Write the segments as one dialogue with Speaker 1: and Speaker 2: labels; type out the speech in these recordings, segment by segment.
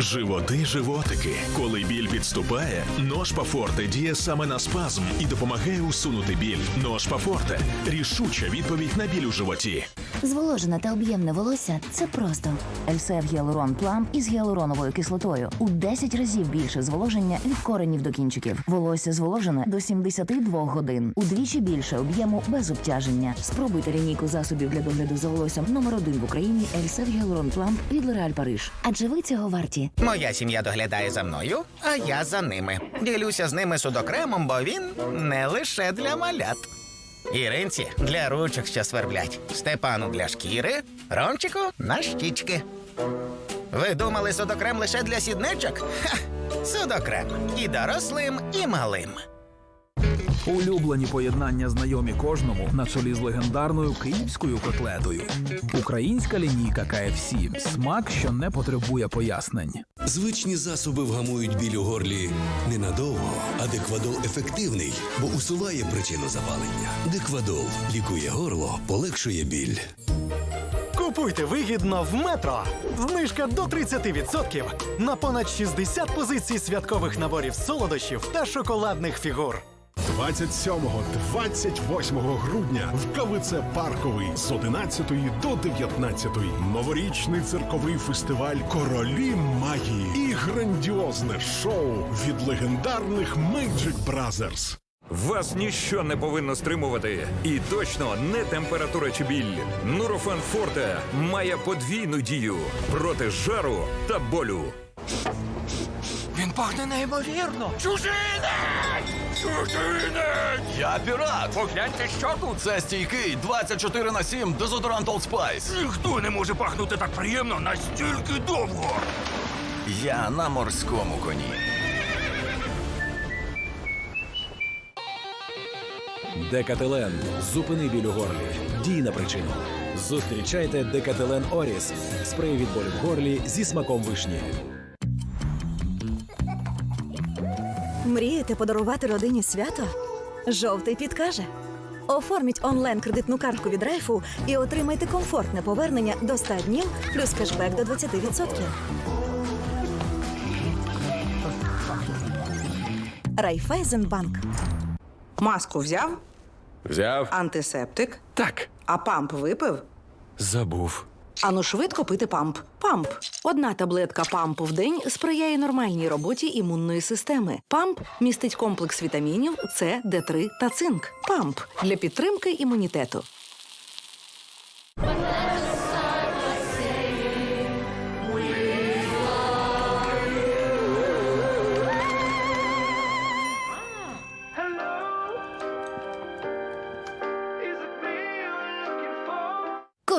Speaker 1: Животи, животики. Коли біль підступає, нож Пафорте діє саме на спазм і допомагає усунути біль. Нож Пафорте рішуча відповідь на біль у животі.
Speaker 2: Зволожене та об'ємне волосся це просто. Ельсев Гіалурон Плам із гіалуроновою кислотою у 10 разів більше зволоження від коренів до кінчиків. Волосся зволожене до 72 годин. Удвічі більше об'єму без обтяження. Спробуйте лінійку засобів для догляду за волоссям номер один в Україні Ельсев Гіалурон Плам від L'Oréal Париж. Адже ви цього варті.
Speaker 3: Моя сім'я доглядає за мною, а я за ними. Ділюся з ними судокремом, бо він не лише для малят. Іринці для ручок, що сверблять, Степану для шкіри, Ромчику на щічки. Ви думали судокрем лише для сідничок? Ха! Судокрем і дорослим, і малим.
Speaker 4: Улюблені поєднання знайомі кожному на чолі з легендарною київською котлетою. Українська лінійка KFC – смак, що не потребує пояснень.
Speaker 5: Звичні засоби вгамують біль у горлі ненадовго, а деквадол ефективний, бо усуває причину запалення. Деквадол лікує горло, полегшує біль.
Speaker 6: Купуйте вигідно в метро. Знижка до 30% на понад 60 позицій святкових наборів солодощів та шоколадних фігур.
Speaker 7: 27-28 грудня в КВЦ Парковий з 11 до 19 новорічний цирковий фестиваль Королі магії і грандіозне шоу від легендарних Magic Brothers.
Speaker 8: Вас ніщо не повинно стримувати. І точно не температура чи біль. Нурофен Форте має подвійну дію проти жару та болю.
Speaker 9: Пахне неймовірно. Чужинець! Чужинець! Я пірат! Погляньте, що тут! Це стійкий 24 на 7 дезодорант Old Spice. Ніхто не може пахнути так приємно настільки довго. Я на морському коні.
Speaker 10: Декателен. Зупини біль у горлі. Дій на причину. Зустрічайте Декателен Оріс. Спрей від болю в горлі зі смаком вишні.
Speaker 11: Мрієте подарувати родині свято? Жовтий підкаже. Оформіть онлайн-кредитну картку від Райфу і отримайте комфортне повернення до 100 днів плюс кешбек до 20%. Райфайзенбанк.
Speaker 12: Маску взяв,
Speaker 8: Взяв.
Speaker 12: антисептик,
Speaker 8: Так.
Speaker 12: а памп випив.
Speaker 8: Забув.
Speaker 12: Ану швидко пити памп. Памп. Одна таблетка пампу в день сприяє нормальній роботі імунної системи. Памп містить комплекс вітамінів С, Д3 та цинк. Памп для підтримки імунітету.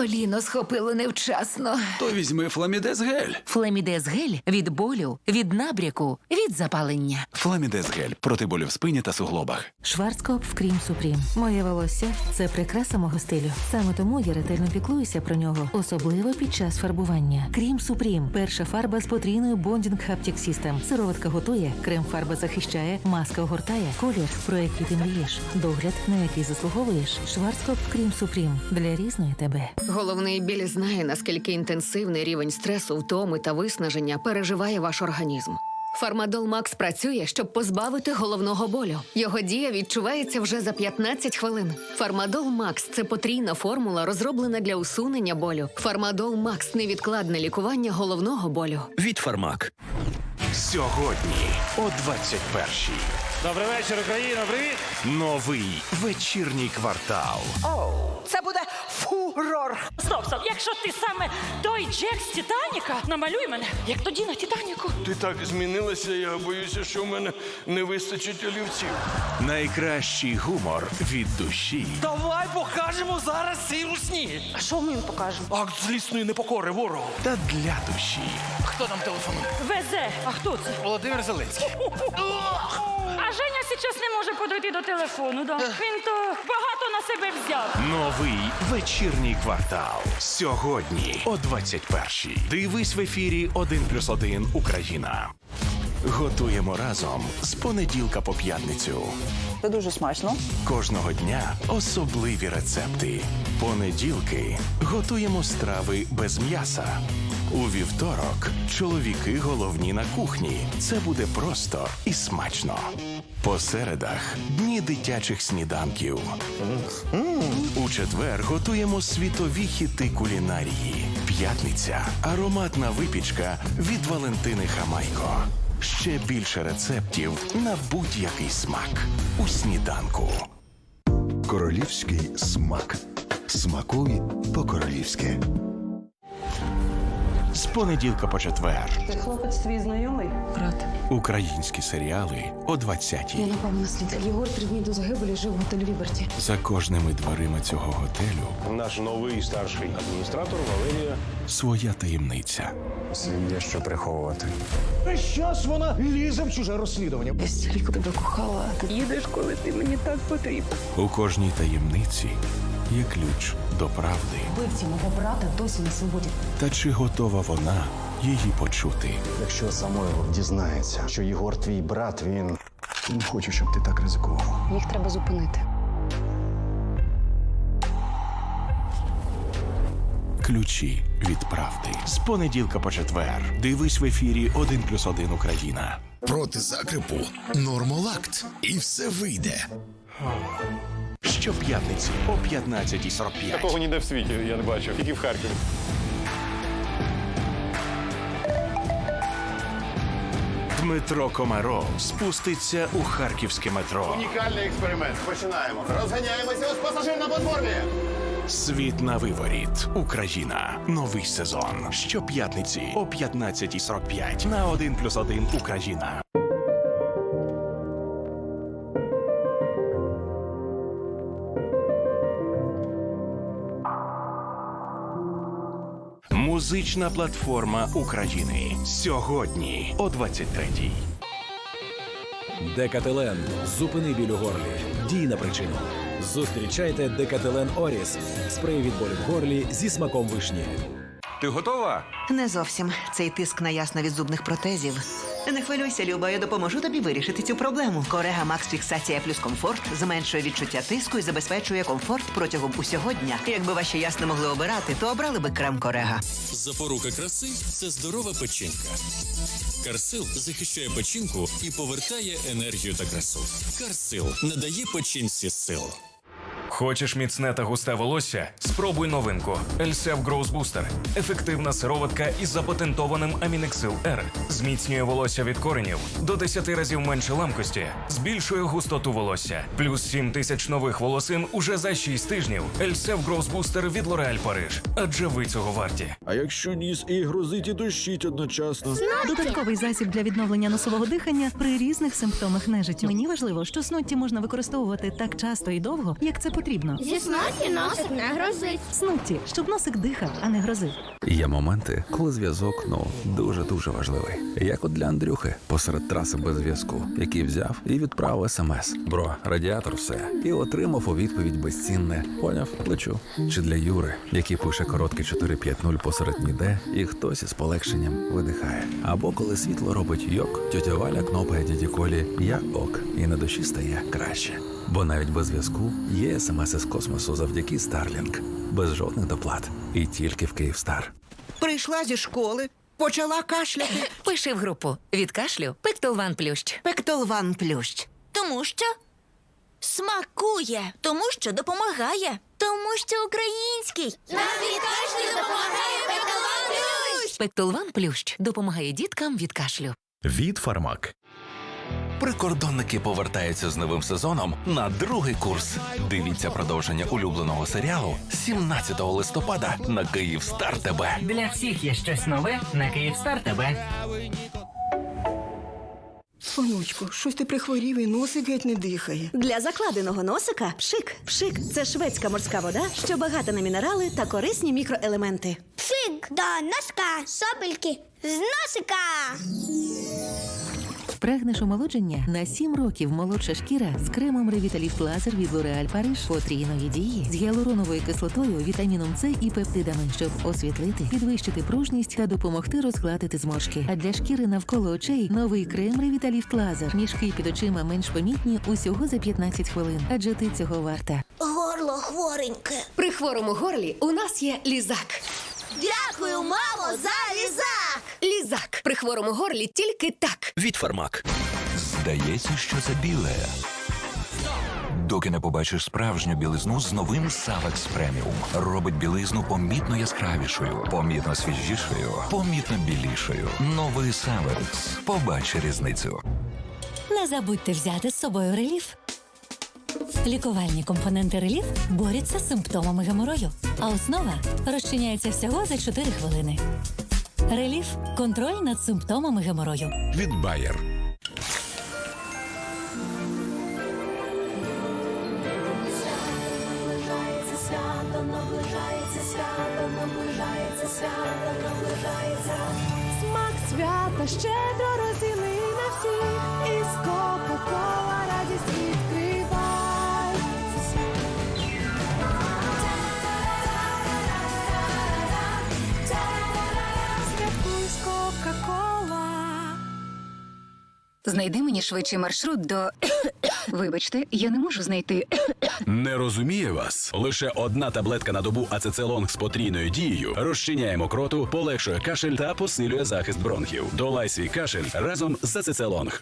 Speaker 2: Коліно схопило невчасно.
Speaker 5: То візьми фламідез гель.
Speaker 2: Флемідез гель від болю, від набряку, від запалення.
Speaker 5: Фламідез гель проти болю в спині та суглобах.
Speaker 11: Шварцкоп в Крім Супрім. Моє волосся це прикраса мого стилю. Саме тому я ретельно піклуюся про нього, особливо під час фарбування. Крім Супрім перша фарба з потрійною Bonding Haptic System. Сироватка готує, крем-фарба захищає, маска огортає, колір, про який ти мрієш, догляд, на який заслуговуєш. Шварцкоп в Крім Супрім для різної тебе.
Speaker 2: Головний біль знає, наскільки інтенсивний рівень стресу, втоми та виснаження переживає ваш організм. Фармадол Макс працює, щоб позбавити головного болю. Його дія відчувається вже за 15 хвилин. Фармадол Макс це потрійна формула, розроблена для усунення болю. Фармадол Макс невідкладне лікування головного болю.
Speaker 5: Від Фармак.
Speaker 1: Сьогодні о 21-й.
Speaker 9: Добрий вечір, Україна. Привіт!
Speaker 1: Новий вечірній квартал.
Speaker 12: Оу, Це буде фурор.
Speaker 11: Стоп, стоп, якщо ти саме той Джек з Титаніка, намалюй мене, як тоді на Титаніку.
Speaker 9: Ти так змінилася, я боюся, що в мене не вистачить олівців.
Speaker 1: Найкращий гумор від душі
Speaker 9: Давай покажемо зараз ці русні.
Speaker 12: А що ми їм покажемо?
Speaker 9: Акт злісної непокори ворогу.
Speaker 1: та для душі.
Speaker 9: Хто нам телефонує?
Speaker 11: Везе, а хто це?
Speaker 9: Володимир Зеленський.
Speaker 11: А Женя зараз не може подойти до телефону. Да? Він то багато на себе взяв.
Speaker 1: Новий вечірній квартал. Сьогодні о 21-й. Дивись в ефірі 1+,1 Україна. Готуємо разом з понеділка по п'ятницю.
Speaker 12: Це дуже смачно.
Speaker 1: Кожного дня особливі рецепти. Понеділки готуємо страви без м'яса. У вівторок чоловіки головні на кухні. Це буде просто і смачно. По середах дні дитячих сніданків. У четвер готуємо світові хіти кулінарії. П'ятниця ароматна випічка від Валентини Хамайко. Ще більше рецептів на будь-який смак у сніданку.
Speaker 13: Королівський смак. Смакуй по-королівськи.
Speaker 1: З понеділка по четвер.
Speaker 14: Це хлопець твій знайомий? Брат.
Speaker 1: Українські серіали о 20-й.
Speaker 14: напав на слід. Єгор три дні до загибелі жив в готелі Ліберті.
Speaker 1: За кожними дверима цього готелю
Speaker 5: Наш новий старший адміністратор Валерія.
Speaker 1: своя таємниця.
Speaker 5: Є що приховувати.
Speaker 6: Щас вона лізе в чуже розслідування.
Speaker 14: Я стільки тебе кохала. Їдеш, коли ти мені так потрібен.
Speaker 1: У кожній таємниці є ключ до правди.
Speaker 14: Вбивці мого брата досі на свободі.
Speaker 1: Та чи готова вона її почути?
Speaker 5: Якщо Самойлов дізнається, що Єгор твій брат, він не хоче, щоб ти так ризикував.
Speaker 14: Їх треба зупинити.
Speaker 1: Ключі від правди. З понеділка по четвер. Дивись в ефірі 1+,1 Україна.
Speaker 13: Проти закрипу нормолакт. І все вийде.
Speaker 1: Щоп'ятниці о 15.45.
Speaker 5: Такого ніде в світі я не бачив, тільки в Харкові.
Speaker 1: Дмитро Комаров спуститься у харківське метро.
Speaker 5: Унікальний експеримент. Починаємо. Розганяємося ось пасажир на платформі.
Speaker 1: Світ на виворіт. Україна. Новий сезон. Щоп'ятниці о 15.45 на 1+,1 Україна. Музична платформа України. Сьогодні о 23-й.
Speaker 10: Декателен. Зупини біль у горлі. Дій на причину. Зустрічайте Декателен Оріс. Спрей від болю в горлі зі смаком вишні.
Speaker 15: Ти готова?
Speaker 16: Не зовсім цей тиск на ясно від зубних протезів. Не хвилюйся, Люба, я допоможу тобі вирішити цю проблему. Корега Макс Фіксація плюс комфорт зменшує відчуття тиску і забезпечує комфорт протягом усього дня. Якби ваші ясно могли обирати, то обрали би крем Корега.
Speaker 17: Запорука краси це здорова печінка. Карсил захищає печінку і повертає енергію та красу. Карсил надає печінці сил.
Speaker 15: Хочеш міцне та густе волосся? Спробуй новинку Elsef Growth Booster. Ефективна сироватка із запатентованим Амінексил R. Зміцнює волосся від коренів до 10 разів менше ламкості, збільшує густоту волосся. Плюс 7 тисяч нових волосин уже за 6 тижнів. Elsef Growth Booster від L'Oreal Париж. Адже ви цього варті.
Speaker 18: А якщо ніс і грозить і дощить одночасно?
Speaker 19: Додатковий засіб для відновлення носового дихання при різних симптомах нежиттю. Мені важливо, що снотті можна використовувати так часто і довго, як це потрібно.
Speaker 20: Зі снотті носик не грозить.
Speaker 19: Снотті, щоб носик дихав, а не грозив.
Speaker 3: Є моменти, коли зв'язок ну дуже дуже важливий. Як от для Андрюхи посеред траси без зв'язку, який взяв і відправив смс. Бро, радіатор все. І отримав у відповідь безцінне. Поняв, плечу. Чи для Юри, який пише короткий 450 посеред ніде, і хтось із полегшенням видихає. Або коли світло робить йок, тьотя Валя кнопає дяді Колі Я ок, і на душі стає краще. Бо навіть без зв'язку є смс із космосу завдяки Starlink. без жодних доплат. І тільки в Київстар.
Speaker 16: Прийшла зі школи, почала кашляти.
Speaker 21: Пиши в групу від кашлю Пектолван Плющ.
Speaker 16: Пектолван Плющ.
Speaker 20: Тому що смакує, тому що допомагає, тому що український. Нам від кашлю допомагає Петалан Плющ!
Speaker 21: Пектолван Плющ допомагає діткам від кашлю.
Speaker 1: Від Фармак. Прикордонники повертаються з новим сезоном на другий курс. Дивіться продовження улюбленого серіалу 17 листопада на Київстар ТБ.
Speaker 22: Для всіх є щось нове на Київстар ТБ.
Speaker 23: Онучко, щось ти прихворів і носик геть не дихає.
Speaker 24: Для закладеного носика пшик. Пшик це шведська морська вода, що багата на мінерали та корисні мікроелементи.
Speaker 20: Пшик до носка, сопельки з носика.
Speaker 11: Прагнеш омолодження на 7 років молодша шкіра з кремом Revitalift Laser від L'Oreal Париж потрійної дії з гіалуроновою кислотою, вітаміном С і пептидами, щоб освітлити, підвищити пружність та допомогти розгладити зморшки. А для шкіри навколо очей новий крем Revitalift Laser. Мішки під очима менш помітні усього за 15 хвилин. Адже ти цього варта.
Speaker 20: Горло хвореньке.
Speaker 25: При хворому горлі у нас є лізак.
Speaker 20: Дякую, мамо, за лізак!
Speaker 26: Хворому горлі тільки так.
Speaker 17: Від Фармак.
Speaker 8: Здається, що це біле. Доки не побачиш справжню білизну з новим Савекс Преміум. Робить білизну помітно яскравішою, помітно свіжішою, помітно білішою. Новий Савекс. Побач різницю.
Speaker 27: Не забудьте взяти з собою реліф. Лікувальні компоненти реліф борються з симптомами геморою, а основа розчиняється всього за 4 хвилини. Реліф контроль над симптомами геморою.
Speaker 13: Від Bayer.
Speaker 28: Наближається свято, наближається свято, наближається свято, наближається. Смак свята щедро Святкуй Кока-Кола.
Speaker 25: Знайди мені швидший маршрут до. Вибачте, я не можу знайти.
Speaker 4: Не розуміє вас. Лише одна таблетка на добу ацецелонг з потрійною дією розчиняє мокроту, полегшує кашель та посилює захист бронхів. Долай свій кашель разом з ацецелонг.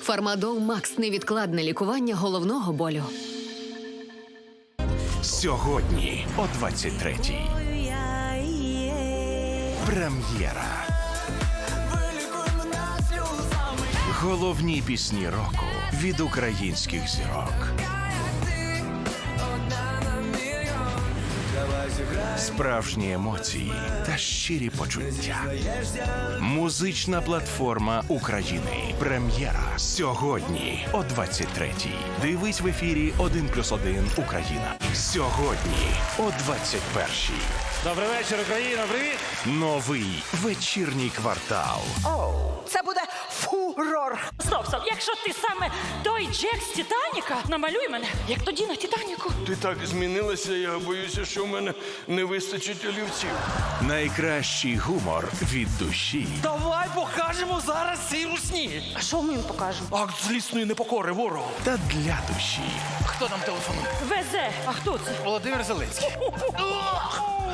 Speaker 26: Фармадол Макс невідкладне лікування головного болю.
Speaker 1: Сьогодні о 23-й. Прем'єра. Головні пісні року від українських зірок. Справжні емоції та щирі почуття. Музична платформа України. Прем'єра сьогодні о 23-й. Дивись в ефірі 1+,1 Україна. Сьогодні о 21-й.
Speaker 29: Добрий вечір, Україна. Привіт!
Speaker 1: Новий вечірній квартал.
Speaker 30: Це буде фурор.
Speaker 31: Стоп, стоп. Якщо ти саме той Джек з Титаніка, намалюй мене, як тоді на Титаніку.
Speaker 29: Ти так змінилася, я боюся, що в мене не вистачить олівців.
Speaker 1: Найкращий гумор від душі
Speaker 29: Давай покажемо зараз ці русні.
Speaker 31: А що ми їм покажемо?
Speaker 29: Акт злісної непокори ворогу.
Speaker 1: та для душі.
Speaker 29: Хто нам телефонує?
Speaker 31: Везе. А хто це?
Speaker 29: Володимир Зеленський.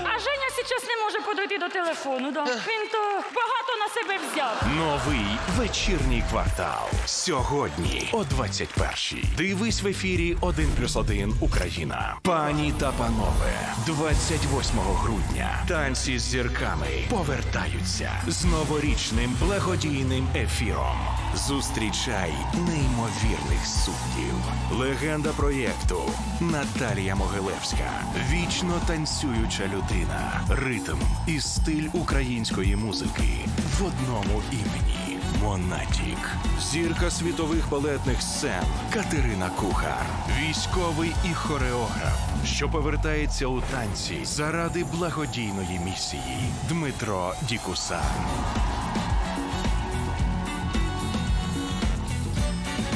Speaker 31: А Женя зараз не може подойти до телефону. Да? Він то багато на себе взяв.
Speaker 1: Новий вечірній квартал. Сьогодні о 21-й. Дивись в ефірі 1+,1 Україна. Пані та панове, 28 грудня танці з зірками повертаються з новорічним благодійним ефіром. Зустрічай неймовірних суддів. Легенда проєкту Наталія Могилевська. Вічно танцююча людина. Ритм і стиль української музики в одному імені. Монатік. Зірка світових балетних сцен Катерина Кухар. Військовий і хореограф, що повертається у танці заради благодійної місії. Дмитро Дікусан.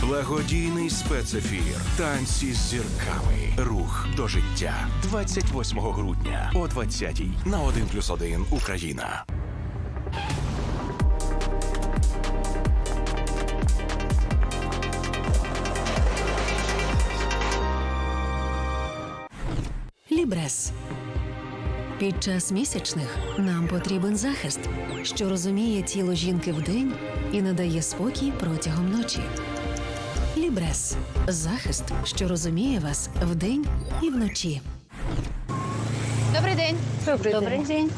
Speaker 1: Благодійний спецефір. Танці з зірками. Рух до життя. 28 грудня о 20-й на 1+,1 Україна.
Speaker 24: Лібрес. Під час місячних нам потрібен захист, що розуміє тіло жінки вдень і надає спокій протягом ночі. Лібрес захист, що розуміє вас вдень і вночі.
Speaker 32: Добрий день. Добрий, день.